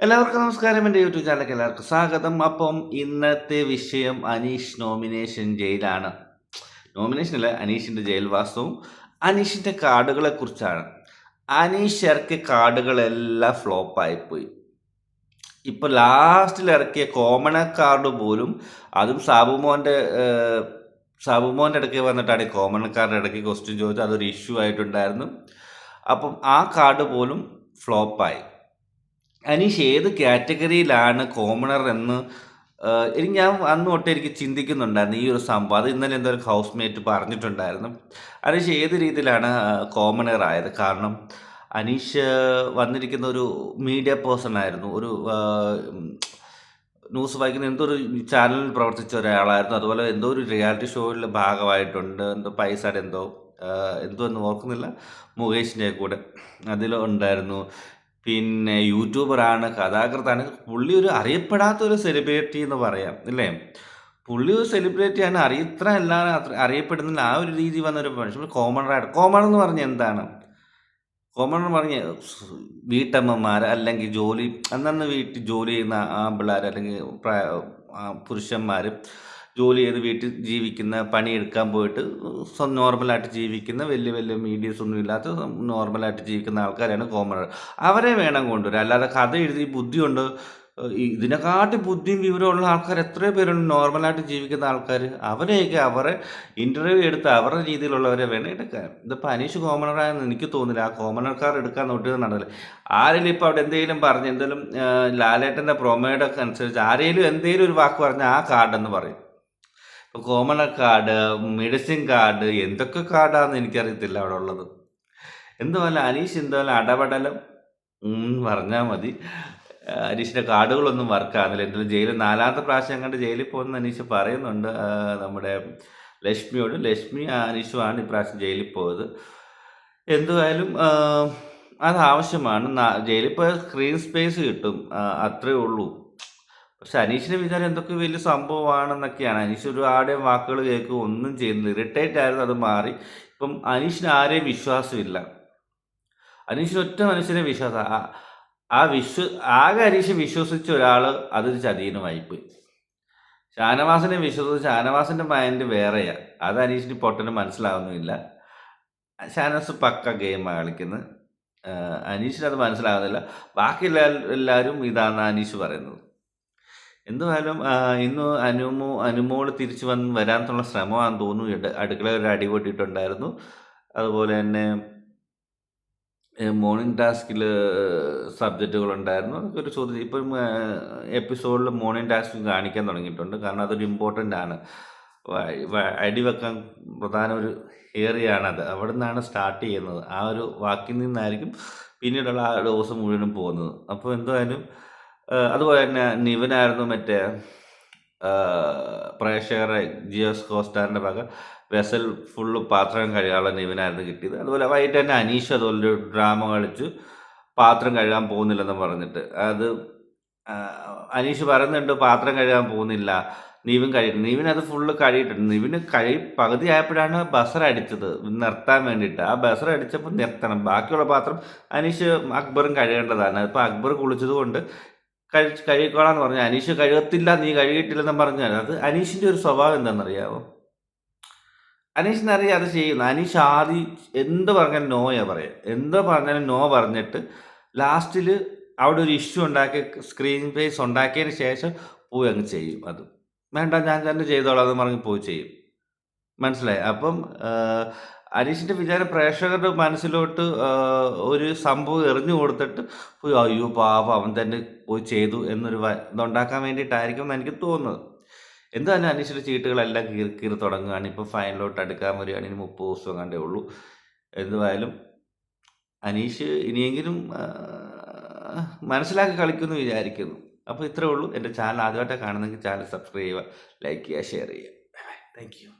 എല്ലാവർക്കും നമസ്കാരം. എന്റെ യൂട്യൂബ് ചാനലിലേക്ക് എല്ലാവർക്കും സ്വാഗതം. അപ്പം ഇന്നത്തെ വിഷയം അനീഷ് നോമിനേഷൻ ജയിലാണ്. നോമിനേഷൻ അല്ല അനീഷിന്റെ ജയിൽവാസവും അനീഷിന്റെ കാർഡുകളെ കുറിച്ചാണ്. അനീഷ് ഇറക്കിയ കാർഡുകളെല്ലാം ഫ്ലോപ്പായിപ്പോയി ഇപ്പോൾ ലാസ്റ്റിൽ ഇറക്കിയ കോമൺ കാർഡ് പോലും അതും സാബുമോന്റെ സാബുമോന്റെ ഇടയ്ക്ക് വന്നിട്ടാണ് ഈ കോമൺ കാർഡ് ഇടയ്ക്ക് ക്വസ്റ്റ്യൻ ചോദിച്ചത്. അതൊരു ഇഷ്യൂ ആയിട്ടുണ്ടായിരുന്നു. അപ്പം ആ കാർഡ് പോലും ഫ്ലോപ്പായി അനീഷ് ഏത് കാറ്റഗറിയിലാണ് കോമണർ എന്ന് എനിക്ക് ഞാൻ അന്ന് തൊട്ട് എനിക്ക് ചിന്തിക്കുന്നുണ്ടായിരുന്നു ഈ ഒരു സംഭവം. അത് ഇന്നലെ എന്തോ ഒരു ഹൗസ് മേറ്റ് പറഞ്ഞിട്ടുണ്ടായിരുന്നു. അനീഷ് ഏത് രീതിയിലാണ് കോമണർ ആയത്? കാരണം അനീഷ് വന്നിരിക്കുന്ന ഒരു മീഡിയ പേഴ്സൺ ആയിരുന്നു. ഒരു ന്യൂസ് വായിക്കുന്ന എന്തോ ഒരു ചാനലിൽ പ്രവർത്തിച്ച ഒരാളായിരുന്നു. അതുപോലെ എന്തോ ഒരു റിയാലിറ്റി ഷോയിൽ ഭാഗമായിട്ടുണ്ട്. എന്തോ പൈസ എന്തോ എന്തോ എന്ന് ഓർക്കുന്നില്ല. മുകേഷിന്റെ കൂടെ അതിൽ ഉണ്ടായിരുന്നു. പിന്നെ യൂട്യൂബറാണ് കഥാകൃത്താണ്. പുള്ളി ഒരു അറിയപ്പെടാത്ത ഒരു സെലിബ്രിറ്റി എന്ന് പറയാം അല്ലേ പുള്ളി ഒരു സെലിബ്രിറ്റിയാണ് അറിയ ഇത്ര എല്ലാവരും അറിയപ്പെടുന്നില്ല. ആ ഒരു രീതി വന്നൊരു മനുഷ്യൻ കോമണറായിട്ട് കോമൺ എന്ന് പറഞ്ഞാൽ എന്താണ്? കോമൺ എന്ന് പറഞ്ഞ വീട്ടമ്മമാർ അല്ലെങ്കിൽ ജോലി അന്നന്ന് വീട്ടിൽ ജോലി ചെയ്യുന്ന ആ പിള്ളേർ അല്ലെങ്കിൽ പുരുഷന്മാർ ജോലി ചെയ്ത് വീട്ടിൽ ജീവിക്കുന്ന പണിയെടുക്കാൻ പോയിട്ട് നോർമലായിട്ട് ജീവിക്കുന്ന വലിയ വലിയ മീഡിയസ് ഒന്നും ഇല്ലാത്ത നോർമലായിട്ട് ജീവിക്കുന്ന ആൾക്കാരാണ് കോമണർ അവരെ വേണം കൊണ്ടുവരാം അല്ലാതെ കഥ എഴുതി ബുദ്ധിയുണ്ട്. ഇതിനെക്കാട്ടി ബുദ്ധിയും വിവരമുള്ള ആൾക്കാർ എത്രയോ പേരുണ്ട്. നോർമലായിട്ട് ജീവിക്കുന്ന ആൾക്കാർ. അവരെയൊക്കെ അവരെ ഇന്റർവ്യൂ എടുത്ത് അവരുടെ രീതിയിലുള്ളവരെ വേണം എടുക്കാൻ. ഇതിപ്പോൾ അനീഷ് കോമണറായെന്ന് എനിക്ക് തോന്നില്ല ആ കോമണർക്കാർ എടുക്കാൻ നോട്ടിയത് നടന്നില്ല. ആരെങ്കിലും ഇപ്പോൾ അവിടെ എന്തെങ്കിലും പറഞ്ഞ് എന്തെങ്കിലും ലാലേട്ടന്റെ പ്രൊമോയുടെ അനുസരിച്ച് ആരെങ്കിലും എന്തെങ്കിലും ഒരു വാക്ക് പറഞ്ഞാൽ ആ കാർഡെന്ന് പറയും. കോമണർ കാർഡ് മെഡിസിൻ കാർഡ് എന്തൊക്കെ കാർഡാണെന്ന് എനിക്കറിയത്തില്ല അവിടെ ഉള്ളത് എന്തുമല്ല അനീഷ് എന്തുമല്ല അടപടലം? പറഞ്ഞാൽ മതി. അനീഷിന്റെ കാർഡുകളൊന്നും വർക്കാകുന്നില്ല എന്തായാലും ജയിലിൽ നാലാമത്തെ പ്രാവശ്യം കണ്ട് ജയിലിൽ പോകുന്ന അനീഷ് പറയുന്നുണ്ട്. നമ്മുടെ ലക്ഷ്മിയോട്. ലക്ഷ്മി അനീഷുമാണ് ഇപ്രാവശ്യം ജയിലിൽ പോയത്. എന്തുമായാലും അത് ആവശ്യമാണ് ജയിലിൽ പോയ സ്ക്രീൻ സ്പേസ് കിട്ടും. അത്രയേ അത്രേ ഉള്ളൂ. പക്ഷെ അനീഷിന്റെ വിചാരം എന്തൊക്കെ വലിയ സംഭവമാണെന്നൊക്കെയാണ്. അനീഷ് ഒരു ആടെയും വാക്കുകൾ കേൾക്കുക ഒന്നും ചെയ്യുന്നില്ല. ഇറിറ്റേറ്റ് ആയിരുന്നു അത് മാറി. ഇപ്പം അനീഷിന് ആരെയും വിശ്വാസമില്ല. അനീഷിന് ഒറ്റ മനുഷ്യനെ വിശ്വാസം ആ- വിശ്വ ആകെ അനീഷ് വിശ്വസിച്ച ഒരാൾ അതൊരു ചതീനമായിപ്പോയി. ഷാനവാസിനെ വിശ്വസിച്ച് ഷാനവാസിന്റെ മൈൻഡ് വേറെയാ. അത് അനീഷിന് പൊട്ടന് മനസ്സിലാവുന്നുമില്ല. ഷാനവാസ് പക്ക ഗെയിമാണ് കളിക്കുന്നത് അനീഷിനത് അനീഷിന് അത് ബാക്കി എല്ലാ എല്ലാവരും ഇതാണ് അനീഷ് പറയുന്നത്. എന്തുവായാലും ഇന്ന് അനുമോ അനുമോൾ തിരിച്ചു വന്ന് വരാനുള്ള ശ്രമമാണെന്ന് തോന്നുന്നു. ഇട- ഒരു അടി പൊട്ടിയിട്ടുണ്ടായിരുന്നു. അതുപോലെ തന്നെ മോർണിംഗ് ടാസ്കിൽ സബ്ജക്റ്റുകളുണ്ടായിരുന്നു അതൊക്കെ ഒരു ചോദ്യം. ഇപ്പം എപ്പിസോഡിൽ മോർണിംഗ് ടാസ്ക് കാണിക്കാൻ തുടങ്ങിയിട്ടുണ്ട്. കാരണം അതൊരു ഇമ്പോർട്ടന്റ് ആണ്. അടി വെക്കാൻ പ്രധാന ഒരു ഏറിയ ആണത്. അവിടെ നിന്നാണ് സ്റ്റാർട്ട് ചെയ്യുന്നത്. ആ ഒരു വാക്കിൽ നിന്നായിരിക്കും പിന്നീടുള്ള ആ ദിവസം മുഴുവനും പോകുന്നത്. അപ്പോൾ എന്തായാലും അതുപോലെ തന്നെ നിവനായിരുന്നു മറ്റേ പ്രേക്ഷകരുടെ പ്രേക്ഷകരെ ജിയോസ് കോസ്റ്റാറിന്റെ വക വെസൽ ഫുള്ള് പാത്രം കഴുകാനുള്ള നിവനായിരുന്നു കിട്ടിയത്. അതുപോലെ വൈകിട്ട് തന്നെ അനീഷ് അതുപോലെ ഒരു ഡ്രാമ കളിച്ചു. പാത്രം കഴുകാൻ പോകുന്നില്ലെന്ന് പറഞ്ഞിട്ട്. അത് അനീഷ് പറയുന്നുണ്ട് പാത്രം കഴുകാൻ പോകുന്നില്ല. നിവിൻ കഴിയിട്ടു. നിവിൻ അത് ഫുള്ള് കഴിയിട്ടുണ്ട് നീവിന് കഴി പകുതി ആയപ്പോഴാണ് ബസർ അടിച്ചത്. നിർത്താൻ വേണ്ടിയിട്ട്. ആ ബസർ അടിച്ചപ്പോൾ നിർത്തണം. ബാക്കിയുള്ള പാത്രം അനീഷ് അക്ബറും കഴുകേണ്ടതാണ്. അപ്പോൾ അക്ബർ കുളിച്ചത് കൊണ്ട് കഴി കഴുകിക്കോളാന്ന് പറഞ്ഞു അനീഷ് കഴുകത്തില്ല നീ കഴുകിയിട്ടില്ലെന്ന് പറഞ്ഞാൽ അത് അനീഷിന്റെ ഒരു സ്വഭാവം എന്താണെന്നറിയാമോ അനീഷിനറിയാം അത് ചെയ്യുന്നു. അനീഷ് ആദ്യം എന്ത് പറഞ്ഞാലും നോയാ പറയാം. എന്ത് പറഞ്ഞാലും നോ പറഞ്ഞിട്ട് ലാസ്റ്റിൽ അവിടെ ഒരു ഇഷ്യൂ ഉണ്ടാക്കി സ്ക്രീൻ ഫേസ് ഉണ്ടാക്കിയതിന് ശേഷം പോയി അങ്ങ് ചെയ്യും അത്. വേണ്ട ഞാൻ തന്നെ ചെയ്തോളാം എന്ന് പറഞ്ഞ് പോയി ചെയ്യും. മനസ്സിലായി? അപ്പം അനീഷിന്റെ വിചാരം പ്രേക്ഷകരുടെ മനസ്സിലോട്ട് ഒരു സംഭവം എറിഞ്ഞു കൊടുത്തിട്ട് അയ്യോ പാവ അവൻ തന്നെ പോയി ചെയ്തു എന്നൊരു ഇതുണ്ടാക്കാൻ വേണ്ടിയിട്ടായിരിക്കും എന്ന് എനിക്ക് തോന്നുന്നത്. എന്തായാലും അനീഷിന്റെ ചീട്ടുകളെല്ലാം കീറി കീറി തുടങ്ങുകയാണ്. ഇപ്പോൾ ഫൈനലോട്ട് അടുക്കാൻ വരികയാണ്. ഇനി മുപ്പത് ദിവസം കണ്ടേ ഉള്ളൂ. എന്തുവായാലും അനീഷ് ഇനിയെങ്കിലും മനസ്സിലാക്കി കളിക്കുമെന്ന് വിചാരിക്കുന്നു. അപ്പോൾ ഇത്രേ ഉള്ളൂ. എന്റെ ചാനൽ ആദ്യമായിട്ടാണ് കാണുന്നെങ്കിൽ ചാനൽ സബ്സ്ക്രൈബ് ചെയ്യുക ലൈക്ക് ചെയ്യുക ഷെയർ ചെയ്യുക. Thank you.